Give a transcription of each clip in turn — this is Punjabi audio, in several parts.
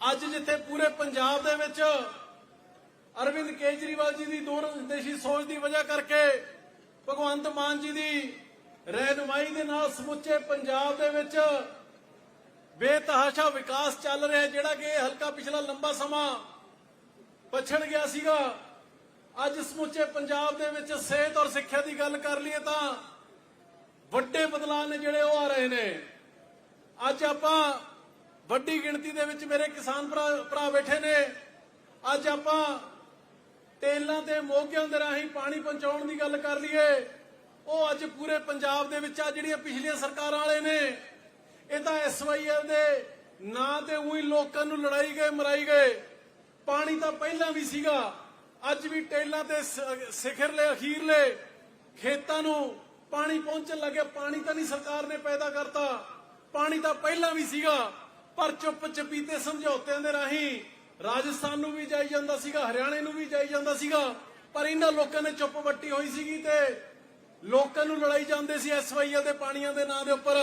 ਅੱਜ ਜਿੱਥੇ ਪੂਰੇ ਪੰਜਾਬ ਦੇ ਵਿੱਚ ਅਰਵਿੰਦ ਕੇਜਰੀਵਾਲ ਜੀ ਦੀ ਦੂਰਦੇਸ਼ੀ ਸੋਚ ਦੀ ਵਜ੍ਹਾ ਕਰਕੇ ਭਗਵੰਤ ਮਾਨ ਜੀ ਦੀ ਰਹਿਨੁਮਾਈ ਦੇ ਨਾਲ ਸਮੁੱਚੇ ਪੰਜਾਬ ਦੇ ਵਿੱਚ ਬੇਤਹਾਸ਼ਾ ਵਿਕਾਸ ਚੱਲ ਰਿਹਾ ਜਿਹੜਾ ਕਿ ਹਲਕਾ ਪਿਛਲਾ ਲੰਬਾ ਸਮਾਂ ਪਛੜ ਗਿਆ ਸੀਗਾ। ਅੱਜ ਸਮੁੱਚੇ ਪੰਜਾਬ ਦੇ ਵਿੱਚ ਸਿਹਤ ਔਰ ਸਿੱਖਿਆ ਦੀ ਗੱਲ ਕਰ ਲਈਏ ਤਾਂ ਵੱਡੇ ਬਦਲਾਅ ਨੇ ਜਿਹੜੇ ਉਹ ਆ ਰਹੇ ਨੇ। ਅੱਜ ਆਪਾਂ ਵੱਡੀ ਗਿਣਤੀ ਦੇ ਵਿੱਚ ਮੇਰੇ ਕਿਸਾਨ ਭਰਾ ਬੈਠੇ ਨੇ। ਅੱਜ ਆਪਾਂ ਟੇਲਾਂ ਤੇ ਮੋਗਿਆਂ ਦੇ ਰਾਹੀਂ ਪਾਣੀ ਪਹੁੰਚਾਉਣ ਦੀ ਗੱਲ ਕਰ ਲਈਏ। ਉਹ ਅੱਜ ਪੂਰੇ ਪੰਜਾਬ ਦੇ ਵਿੱਚ ਆ, ਜਿਹੜੀਆਂ ਪਿਛਲੀਆਂ ਸਰਕਾਰਾਂ ਵਾਲੇ ਨੇ। ਇਹ ਤਾਂ ਐਸਵਾਈਐਲ ਦੇ ਨਾਂ ਤੇ ਉਹੀ ਲੋਕਾਂ ਨੂੰ ਲੜਾਈ ਗਏ, ਮਰਾਈ ਗਏ। ਪਾਣੀ ਤਾਂ ਪਹਿਲਾਂ ਵੀ ਸੀਗਾ। ਅੱਜ ਵੀ ਟੇਲਾਂ ਤੇ ਸਿਖਰਲੇ ਅਖੀਰਲੇ ਖੇਤਾਂ ਨੂੰ ਪਾਣੀ ਪਹੁੰਚਣ ਲੱਗਿਆ ਪਾਣੀ ਤਾਂ ਨਹੀਂ ਸਰਕਾਰ ਨੇ ਪੈਦਾ ਕਰਤਾ। ਪਾਣੀ ਤਾਂ ਪਹਿਲਾਂ ਵੀ ਸੀਗਾ। ਪਰ ਚੁੱਪ ਚਪੀਤੇ ਸਮਝੌਤਿਆਂ ਦੇ ਰਾਹੀਂ ਰਾਜਸਥਾਨ ਨੂੰ ਵੀ ਜਾਈ ਜਾਂਦਾ ਸੀਗਾ, ਹਰਿਆਣੇ ਨੂੰ ਵੀ ਜਾਈ ਜਾਂਦਾ ਸੀਗਾ, ਪਰ ਇਹਨਾਂ ਲੋਕਾਂ ਨੇ ਚੁੱਪ ਵੱਟੀ ਹੋਈ ਸੀਗੀ ਤੇ ਲੋਕਾਂ ਨੂੰ ਲੜਾਈ ਜਾਂਦੇ ਸੀ ਐਸਵਾਈਐਲ ਦੇ ਪਾਣੀਆਂ ਦੇ ਨਾਂ ਦੇ ਉੱਪਰ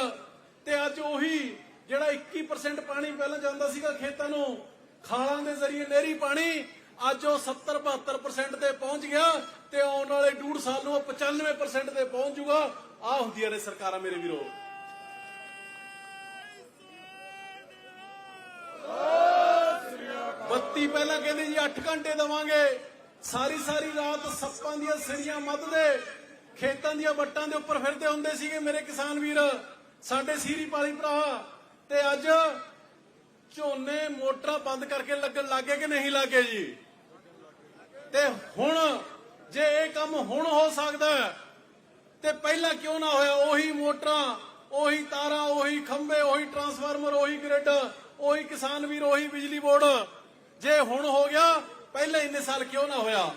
ਤੇ ਅੱਜ ਉਹੀ ਜਿਹੜਾ 21% ਪਾਣੀ ਪਹਿਲਾਂ ਜਾਂਦਾ ਸੀਗਾ ਖੇਤਾਂ ਨੂੰ, ਖਾਲਾਂ ਦੇ ਜ਼ਰੀਏ ਨਹਿਰੀ ਪਾਣੀ, ਅੱਜ ਉਹ 70 72% ਤੇ ਪਹੁੰਚ ਗਿਆ ਤੇ ਆਉਣ ਵਾਲੇ ਡੂਢ ਸਾਲ ਨੂੰ ਉਹ 95% ਤੇ ਪਹੁੰਚ ਜਾਊਗਾ। ਆ ਹੁੰਦੀਆਂ ਨੇ ਸਰਕਾਰਾਂ ਮੇਰੇ ਵੀਰੋ। ਬੱਤੀ ਪਹਿਲਾਂ ਕਹਿੰਦੇ ਜੀ 8 ਘੰਟੇ ਦਵਾਂਗੇ। ਸਾਰੀ ਸਾਰੀ ਰਾਤ ਸੱਪਾਂ ਦੀਆਂ ਸਿਰੀਆਂ ਮੱਧਦੇ, ਖੇਤਾਂ ਦੀਆਂ ਵੱਟਾਂ ਦੇ ਉੱਪਰ ਫਿਰਦੇ ਹੁੰਦੇ ਸੀਗੇ ਮੇਰੇ ਕਿਸਾਨ ਵੀਰ, ਸਾਡੇ ਸੀਰੀ ਪਾਲੀ ਭਰਾ। ਤੇ ਅੱਜ ਝੋਨੇ ਮੋਟਰਾਂ ਬੰਦ ਕਰਕੇ ਲੱਗਣ ਲੱਗੇ ਕਿ ਨਹੀਂ ਲੱਗੇ ਜੀ? ਤੇ ਹੁਣ ਜੇ ਇਹ ਕੰਮ ਹੁਣ ਹੋ ਸਕਦਾ ਤੇ ਪਹਿਲਾਂ ਕਿਉਂ ਨਾ ਹੋਇਆ? ਉਹੀ ਮੋਟਰਾਂ, ਉਹੀ ਤਾਰਾਂ, ਉਹੀ ਖੰਭੇ, ਉਹੀ ਟਰਾਂਸਫਾਰਮਰ ਉਹੀ ਗ੍ਰਿਡ ਉਹੀ ਕਿਸਾਨ ਵੀਰ, ਉਹੀ ਬਿਜਲੀ ਬੋਰਡ। ਜੇ ਹੁਣ ਹੋ ਗਿਆ, ਪਹਿਲਾਂ ਇੰਨੇ ਸਾਲ ਕਿਉਂ ਨਾ ਹੋਇਆ?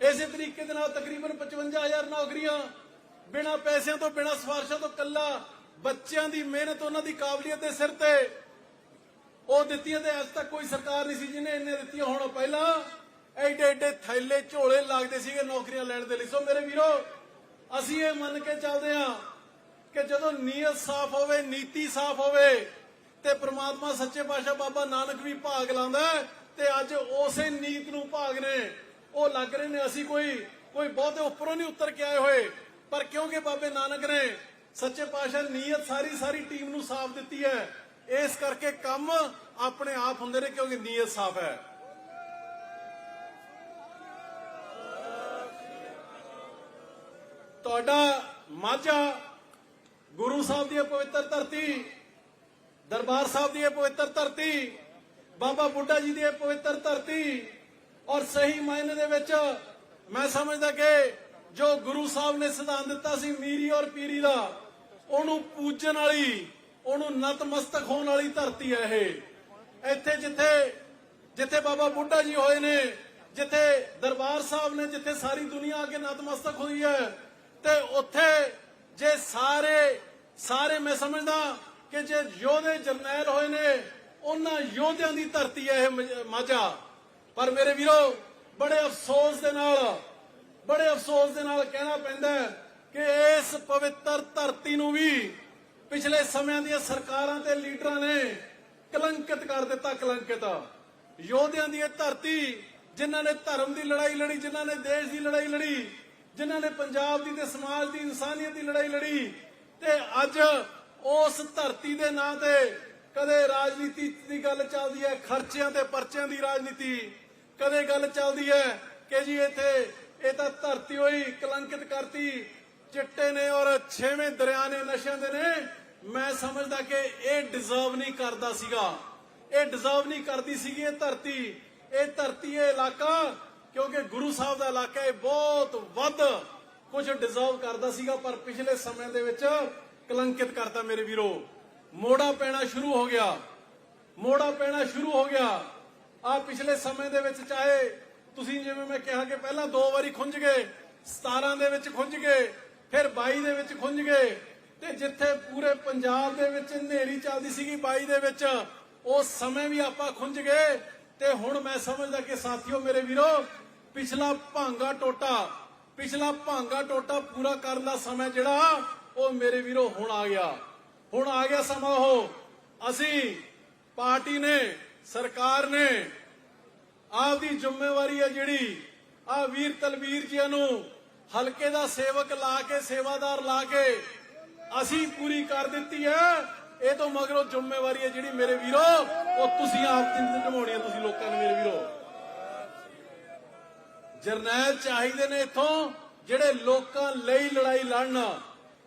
ਇਸੇ ਤਰੀਕੇ ਦੇ ਨਾਲ ਤਕਰੀਬਨ 55000 ਨੌਕਰੀਆਂ, ਬਿਨਾਂ ਪੈਸਿਆਂ ਤੋਂ, ਬਿਨਾਂ ਸਿਫਾਰਸ਼ਾਂ ਤੋਂ ਕੱਲਾ ਬੱਚਿਆਂ ਦੀ ਮਿਹਨਤ, ਉਹਨਾਂ ਦੀ ਕਾਬਲੀਅਤ ਦੇ ਸਿਰ ਤੇ ਉਹ ਦਿੱਤੀਆਂ ਤੇ ਅੱਜ ਤੱਕ ਕੋਈ ਸਰਕਾਰ ਨਹੀਂ ਸੀ ਜਿਹਨੇ ਇੰਨੇ ਦਿੱਤੀਆਂ। ਹੁਣ ਪਹਿਲਾਂ ਐਡੇ ਐਡੇ ਥੈਲੇ, ਝੋਲੇ ਲੱਗਦੇ ਸੀਗੇ ਨੌਕਰੀਆਂ ਲੈਣ ਦੇ ਲਈ। ਸੋ ਮੇਰੇ ਵੀਰੋ, ਅਸੀਂ ਇਹ ਮੰਨ ਕੇ ਚੱਲਦੇ ਹਾਂ ਕਿ ਜਦੋਂ ਨੀਅਤ ਸਾਫ਼ ਹੋਵੇ, ਨੀਤੀ ਸਾਫ਼ ਹੋਵੇ ਤੇ ਪ੍ਰਮਾਤਮਾ ਸੱਚੇ ਪਾਤਸ਼ਾਹ ਬਾਬਾ ਨਾਨਕ ਵੀ ਭਾਗ ਲਾਉਂਦਾ ਤੇ ਅੱਜ ਉਸੇ ਨੀਤ ਨੂੰ ਭਾਗ ਨੇ। ਉਹ ਲੱਗ ਰਹੇ ਨੇ, ਅਸੀਂ ਕੋਈ ਕੋਈ ਬਹੁਤੇ ਉੱਪਰੋਂ ਨਹੀਂ ਉਤਰ ਕੇ ਆਏ ਹੋਏ। ਪਰ ਕਿਉਂਕਿ ਬਾਬੇ ਨਾਨਕ ਨੇ ਸੱਚੇ ਪਾਤਸ਼ਾਹ ਨੀਅਤ ਸਾਰੀ ਸਾਰੀ ਟੀਮ ਨੂੰ ਸਾਫ਼ ਦਿੱਤੀ ਹੈ, ਇਸ ਕਰਕੇ ਕੰਮ ਆਪਣੇ ਆਪ ਹੁੰਦੇ ਨੇ ਕਿਉਂਕਿ ਨੀਅਤ ਸਾਫ਼ ਹੈ। ਤੁਹਾਡਾ ਮਾਝਾ ਗੁਰੂ ਸਾਹਿਬ ਦੀ ਪਵਿੱਤਰ ਧਰਤੀ ਦਰਬਾਰ ਸਾਹਿਬ ਦੀ ਇਹ ਪਵਿੱਤਰ ਧਰਤੀ, ਬਾਬਾ ਬੁੱਢਾ ਜੀ ਦੀ ਇਹ ਪਵਿੱਤਰ ਧਰਤੀ ਔਰ ਸਹੀ ਮਾਇਨੇ ਦੇ ਵਿੱਚ ਮੈਂ ਸਮਝਦਾ ਕਿ ਜੋ ਗੁਰੂ ਸਾਹਿਬ ਨੇ ਸਿਧਾਂਤ ਦਿੱਤਾ ਸੀ ਮੀਰੀ ਔਰ ਪੀਰੀ ਦਾ, ਉਹਨੂੰ ਪੂਜਣ ਵਾਲੀ, ਉਹਨੂੰ ਨਤਮਸਤਕ ਹੋਣ ਵਾਲੀ ਧਰਤੀ ਹੈ ਇਹ। ਇੱਥੇ ਜਿੱਥੇ ਜਿੱਥੇ ਬਾਬਾ ਬੁੱਢਾ ਜੀ ਹੋਏ ਨੇ, ਜਿੱਥੇ ਦਰਬਾਰ ਸਾਹਿਬ ਨੇ ਜਿੱਥੇ ਸਾਰੀ ਦੁਨੀਆ ਆ ਕੇ ਨਤਮਸਤਕ ਹੋਈ ਹੈ, ਤੇ ਉੱਥੇ ਜੇ ਸਾਰੇ ਸਾਰੇ ਮੈਂ ਸਮਝਦਾ ਕਿ ਜੇ ਯੋਧੇ ਜਰਨੈਲ ਹੋਏ ਨੇ, ਉਹਨਾਂ ਯੋਧਿਆਂ ਦੀ ਧਰਤੀ ਹੈ ਇਹ ਮਾਝਾ। ਪਰ ਮੇਰੇ ਵੀਰੋ, ਬੜੇ ਅਫਸੋਸ ਦੇ ਨਾਲ, ਬੜੇ ਅਫਸੋਸ ਦੇ ਨਾਲ ਕਹਿਣਾ ਪੈਂਦਾ ਕਿ ਇਸ ਪਵਿੱਤਰ ਧਰਤੀ ਨੂੰ ਵੀ ਪਿਛਲੇ ਸਮਿਆਂ ਦੀਆਂ ਸਰਕਾਰਾਂ ਤੇ ਲੀਡਰਾਂ ਨੇ ਕਲੰਕਿਤ ਕਰ ਦਿੱਤਾ, ਕਲੰਕਿਤ। ਯੋਧਿਆਂ ਦੀ ਇਹ ਧਰਤੀ, ਜਿਨ੍ਹਾਂ ਨੇ ਧਰਮ ਦੀ ਲੜਾਈ ਲੜੀ, ਜਿਨ੍ਹਾਂ ਨੇ ਦੇਸ਼ ਦੀ ਲੜਾਈ ਲੜੀ, ਜਿਨ੍ਹਾਂ ਨੇ ਪੰਜਾਬ ਦੀ ਤੇ ਸਮਾਜ ਦੀ ਇਨਸਾਨੀਅਤ ਦੀ ਲੜਾਈ ਲੜੀ, ਤੇ ਅੱਜ ਉਸ ਧਰਤੀ ਦੇ ਨਾਂ ਤੇ ਕਦੇ ਰਾਜਨੀਤੀ ਦੀ ਗੱਲ ਚੱਲਦੀ ਹੈ, ਖਰਚਿਆਂ ਤੇ ਪਰਚਿਆਂ ਦੀ ਰਾਜਨੀਤੀ। ਕਦੇ ਗੱਲ ਚੱਲਦੀ ਹੈ ਕਿ ਜੀ ਇੱਥੇ ਇਹ ਤਾਂ ਧਰਤੀ ਹੋਈ ਕਲੰਕਿਤ ਕਰਤੀ, ਚਿੱਟੇ ਨੇ ਔਰ ਛੇਵੇਂ ਦਰਿਆ ਨੇ, ਨਸ਼ਿਆਂ ਦੇ ਨੇ। ਮੈਂ ਸਮਝਦਾ ਕਿ ਇਹ ਡਿਜ਼ਰਵ ਨਹੀਂ ਕਰਦਾ ਸੀਗਾ। ਇਹ ਡਿਜ਼ਰਵ ਨਹੀਂ ਕਰਦੀ ਸੀਗੀ ਇਹ ਧਰਤੀ। ਇਹ ਧਰਤੀ, ਇਹ ਇਲਾਕਾ, ਕਿਉਂਕਿ ਗੁਰੂ ਸਾਹਿਬ ਦਾ ਇਲਾਕਾ ਇਹ ਬਹੁਤ ਵੱਧ ਕੁਝ ਡਿਜ਼ਰਵ ਕਰਦਾ ਸੀਗਾ, ਪਰ ਪਿਛਲੇ ਸਮੇਂ ਦੇ ਵਿੱਚ ਕਲੰਕਿਤ ਕਰਤਾ ਮੇਰੇ ਵੀਰੋ। ਮੋੜਾ ਪੈਣਾ ਸ਼ੁਰੂ ਹੋ ਗਿਆ। ਮੋੜਾ ਪੈਣਾ ਸ਼ੁਰੂ ਹੋ ਗਿਆ। ਆ ਪਿਛਲੇ ਸਮੇਂ ਦੇ ਵਿੱਚ ਚਾਹੇ ਤੁਸੀਂ ਜਿਵੇਂ ਮੈਂ ਕਿਹਾ ਕਿ ਪਹਿਲਾਂ ਦੋ ਵਾਰੀ ਖੁੰਝ ਗਏ 17 ਦੇ ਵਿੱਚ ਖੁੰਝ ਗਏ, ਫਿਰ 22 ਦੇ ਵਿੱਚ ਖੁੰਝ ਗਏ, ਤੇ ਜਿੱਥੇ ਪੂਰੇ ਪੰਜਾਬ ਦੇ ਵਿੱਚ ਹਨੇਰੀ ਚੱਲਦੀ ਸੀਗੀ 22 ਦੇ ਵਿੱਚ, ਉਸ ਸਮੇਂ ਵੀ ਆਪਾਂ ਖੁੰਝ ਗਏ। ਤੇ ਹੁਣ ਮੈਂ ਸਮਝਦਾ ਕਿ ਸਾਥੀਓ ਮੇਰੇ ਵੀਰੋ, ਪਿਛਲਾ ਭਾਂਗਾ ਟੋਟਾ, ਪਿਛਲਾ ਭਾਂਗਾ ਟੋਟਾ ਪੂਰਾ ਕਰਨ ਦਾ ਸਮਾਂ ਜਿਹੜਾ ਉਹ ਮੇਰੇ ਵੀਰੋ, ਹੁਣ ਆ ਗਿਆ। ਹੁਣ ਆ ਗਿਆ ਸਮਾਂ ਉਹ। ਅਸੀਂ ਪਾਰਟੀ ਨੇ, ਸਰਕਾਰ ਨੇ ਆਪਦੀ ਜ਼ਿੰਮੇਵਾਰੀ ਹੈ ਜਿਹੜੀ, ਆ ਵੀਰ ਤਲਵੀਰ ਜੀਆਂ ਨੂੰ ਹਲਕੇ ਦਾ ਸੇਵਕ ਲਾ ਕੇ, ਸੇਵਾਦਾਰ ਲਾ ਕੇ ਅਸੀਂ ਪੂਰੀ ਕਰ ਦਿੱਤੀ ਹੈ। ਇਹ ਤੋਂ ਮਗਰੋਂ ਜ਼ਿੰਮੇਵਾਰੀ ਹੈ ਜਿਹੜੀ ਮੇਰੇ ਵੀਰੋ, ਉਹ ਤੁਸੀਂ ਆਪ ਦੀ ਨਿਭਾਉਣੀ ਹੈ ਤੁਸੀਂ ਲੋਕਾਂ ਨੇ ਮੇਰੇ ਵੀਰੋ। ਜਰਨੈਲ ਚਾਹੀਦੇ ਨੇ ਇੱਥੋਂ, ਜਿਹੜੇ ਲੋਕਾਂ ਲਈ ਲੜਾਈ ਲੜਨ।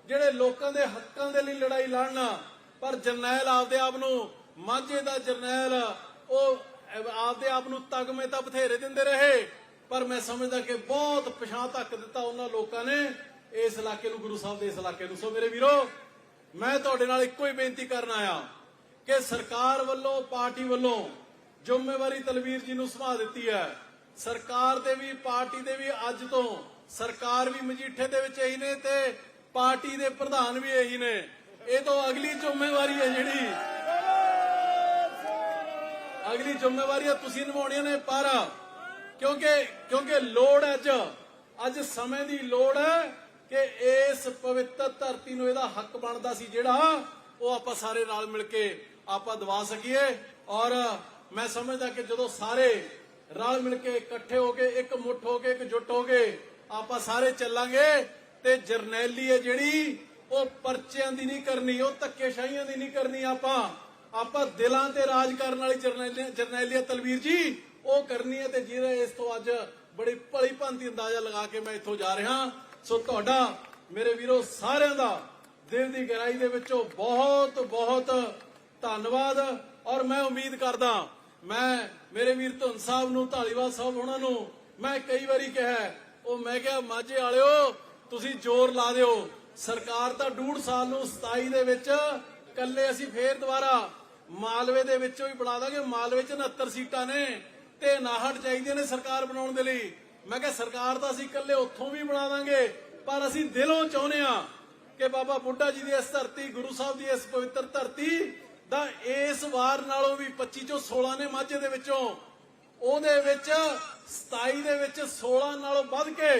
ਜਿਹੜੇ ਲੋਕਾਂ ਦੇ ਹੱਕਾਂ ਦੇ ਲਈ ਲੜਾਈ ਲੜਨ, ਪਰ ਜਰਨੈਲ ਆਪਦੇ ਆਪ ਨੂੰ ਮਾਝੇ ਦਾ ਜਰਨੈਲ, ਉਹ ਆਪਦੇ ਆਪ ਨੂੰ ਤਗਮੇ ਤਾਂ ਬਥੇਰੇ ਦਿੰਦੇ ਰਹੇ, ਪਰ ਮੈਂ ਸਮਝਦਾ ਕਿ ਬਹੁਤ ਪਛਾਣ ਤੱਕ ਦਿੱਤਾ ਉਹਨਾਂ ਲੋਕਾਂ ਨੇ ਇਸ ਇਲਾਕੇ ਨੂੰ, ਗੁਰੂ ਸਾਹਿਬ ਦੇ ਇਸ ਇਲਾਕੇ ਨੂੰ। ਸੋ ਮੇਰੇ ਵੀਰੋ, ਮੈਂ ਤੁਹਾਡੇ ਨਾਲ ਇੱਕੋ ਹੀ ਬੇਨਤੀ ਕਰਨ ਆਇਆ ਕਿ ਸਰਕਾਰ ਵੱਲੋਂ, ਪਾਰਟੀ ਵੱਲੋਂ ਜ਼ਿੰਮੇਵਾਰੀ ਤਲਵੀਰ ਜੀ ਨੂੰ ਸੰਭਾਲ ਦਿੱਤੀ ਹੈ। ਸਰਕਾਰ ਦੇ ਵੀ, ਪਾਰਟੀ ਦੇ ਵੀ ਅੱਜ ਤੋਂ ਸਰਕਾਰ ਵੀ ਮਜੀਠੇ ਦੇ ਵਿੱਚ ਇਹੀ ਨੇ ਤੇ ਪਾਰਟੀ ਦੇ ਪ੍ਰਧਾਨ ਵੀ ਇਹੀ ਨੇ। ਇਹ ਤੋਂ ਅਗਲੀ ਜ਼ਿੰਮੇਵਾਰੀ ਹੈ ਜਿਹੜੀ। ਅਗਲੀ ਜ਼ਿੰਮੇਵਾਰੀਆਂ ਤੁਸੀਂ ਨਿਭਾਉਣੀਆਂ ਨੇ, ਪਰ ਕਿਉਂਕਿ ਕਿਉਂਕਿ ਲੋੜ ਹੈ ਅੱਜ। ਅੱਜ ਸਮੇਂ ਦੀ ਲੋੜ ਹੈ ਕਿ ਇਸ ਪਵਿੱਤਰ ਧਰਤੀ ਨੂੰ ਇਹਦਾ ਹੱਕ ਬਣਦਾ ਸੀ ਜਿਹੜਾ, ਉਹ ਆਪਾਂ ਸਾਰੇ ਰਲ ਮਿਲ ਕੇ ਆਪਾਂ ਦਵਾ ਸਕੀਏ। ਔਰ ਮੈਂ ਸਮਝਦਾ ਕਿ ਜਦੋਂ ਸਾਰੇ ਰਲ ਮਿਲ ਕੇ ਇਕੱਠੇ ਹੋ ਕੇ, ਇੱਕ ਮੁੱਠ ਹੋ ਕੇ ਇਕਜੁੱਟ ਹੋ ਕੇ ਆਪਾਂ ਸਾਰੇ ਚੱਲਾਂਗੇ ਤੇ ਜਰਨੈਲੀ ਹੈ ਜਿਹੜੀ, ਉਹ ਪਰਚਿਆਂ ਦੀ ਨਹੀਂ ਕਰਨੀ, ਉਹ ਧੱਕੇਸ਼ਾਹੀਆਂ ਦੀ ਨਹੀਂ ਕਰਨੀ ਆਪਾਂ। ਆਪਾਂ ਦਿਲਾਂ ਤੇ ਰਾਜ ਕਰਨ ਵਾਲੀ ਜਰਨੈਲੀ ਜਰਨੈਲੀਆ ਤਲਵੀਰ ਜੀ। ਉਹ ਕਰਨੀ ਹੈ ਤੇ ਜਿਹਦੇ ਇਸ ਤੋਂ ਅੱਜ ਬੜੀ ਭਲੀ ਭਾਂਤੀ ਅੰਦਾਜ਼ਾ ਲਗਾ ਕੇ ਮੈਂ ਇੱਥੋਂ ਜਾ ਰਿਹਾ। ਸੋ ਤੁਹਾਡਾ, ਮੇਰੇ ਵੀਰੋ ਸਾਰਿਆਂ ਦਾ ਦਿਲ ਦੀ ਗਹਿਰਾਈ ਦੇ ਵਿੱਚੋਂ ਬਹੁਤ ਬਹੁਤ ਧੰਨਵਾਦ। ਔਰ ਮੈਂ ਉਮੀਦ ਕਰਦਾ, ਮੈਂ, ਮੇਰੇ ਵੀਰ ਧੁੰਨ ਸਾਹਿਬ ਨੂੰ ਢਾਲੀਵਾਲ ਸਾਹਿਬ ਉਹਨਾਂ ਨੂੰ, ਮੈਂ ਕਈ ਵਾਰੀ ਕਿਹਾ, ਉਹ ਮੈਂ ਕਿਹਾ, ਮਾਝੇ ਵਾਲਿਓ ਤੁਸੀਂ ਜ਼ੋਰ ਲਾ ਦਿਓ। ਸਰਕਾਰ ਤਾਂ ਡੂਢ ਸਾਲ ਨੂੰ 27 ਦੇ ਵਿੱਚ ਕੱਲੇ ਅਸੀਂ ਫੇਰ ਦੁਬਾਰਾ ਮਾਲਵੇ ਦੇ ਵਿੱਚੋਂ ਹੀ ਬਣਾ ਦਾਂਗੇ। ਮਾਲਵੇ ਚ 69 ਸੀਟਾਂ ਨੇ ਤੇ 59 ਚਾਹੀਦੀਆਂ ਨੇ ਸਰਕਾਰ ਬਣਾਉਣ ਦੇ ਲਈ। ਮੈਂ ਕਿਹਾ ਸਰਕਾਰ ਤਾਂ ਅਸੀਂ ਕੱਲੇ ਉੱਥੋਂ ਵੀ ਬਣਾ ਦਾਂਗੇ, ਪਰ ਅਸੀਂ ਦਿਲੋਂ ਚਾਹੁੰਦੇ ਆ ਕਿ ਬਾਬਾ ਬੁੱਢਾ ਜੀ ਦੀ ਇਸ ਧਰਤੀ, ਗੁਰੂ ਸਾਹਿਬ ਦੀ ਇਸ ਪਵਿੱਤਰ ਧਰਤੀ ਦਾ ਇਸ ਵਾਰ ਨਾਲੋਂ ਵੀ 25 ਚੋਂ 16 ਨੇ ਮਾਝੇ ਦੇ ਵਿੱਚੋਂ, ਉਹਦੇ ਵਿੱਚ 27 ਦੇ ਵਿੱਚ 16 ਨਾਲੋਂ ਵੱਧ ਕੇ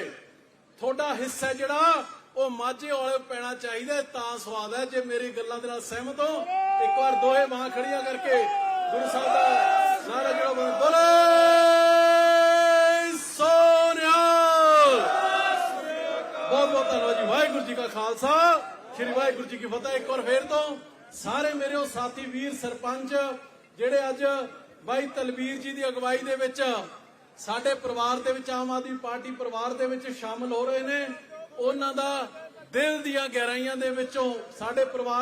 ਤੁਹਾਡਾ ਹਿੱਸਾ ਜਿਹੜਾ, ਉਹ ਮਾਝੇ ਵਾਲੇ ਪੈਣਾ ਚਾਹੀਦਾ ਤਾਂ ਸਵਾਦ ਹੈ। ਜੇ ਮੇਰੀ ਗੱਲਾਂ ਦੇ ਨਾਲ ਸਹਿਮਤ ਹੋ, ਇੱਕ ਵਾਰ ਦੋਹੇ ਬਾਹਾਂ ਖੜੀਆਂ ਕਰਕੇ ਗੁਰੂ ਸਾਹਿਬ ਦਾ ਨਾਰਾ ਜਿਹੜਾ ਬੋਲੇ। ਸੋਨਿਆ ਬਹੁਤ ਬਹੁਤ ਧੰਨਵਾਦ ਜੀ। ਵਾਹਿਗੁਰੂ ਜੀ ਕਾ ਖਾਲਸਾ, ਸ੍ਰੀ ਵਾਹਿਗੁਰੂ ਜੀ ਕੀ ਫਤਿਹ। ਇੱਕ ਵਾਰ ਫੇਰ ਤੋਂ ਸਾਰੇ ਮੇਰੇ ਉਹ ਸਾਥੀ ਵੀਰ, ਸਰਪੰਚ, ਜਿਹੜੇ ਅੱਜ ਬਾਈ ਤਲਵੀਰ ਜੀ ਦੀ ਅਗਵਾਈ ਦੇ ਵਿੱਚ ਸਾਡੇ ਪਰਿਵਾਰ ਦੇ ਵਿੱਚ ਆਮ ਆਦਮੀ ਪਾਰਟੀ ਪਰਿਵਾਰ ਦੇ ਵਿੱਚ ਸ਼ਾਮਲ ਹੋ ਰਹੇ ਨੇ। ਉਹਨਾਂ ਦਾ ਦਿਲ ਦੀਆਂ ਗਹਿਰਾਈਆਂ ਦੇ ਵਿੱਚੋਂ ਸਾਡੇ ਪਰਿਵਾਰ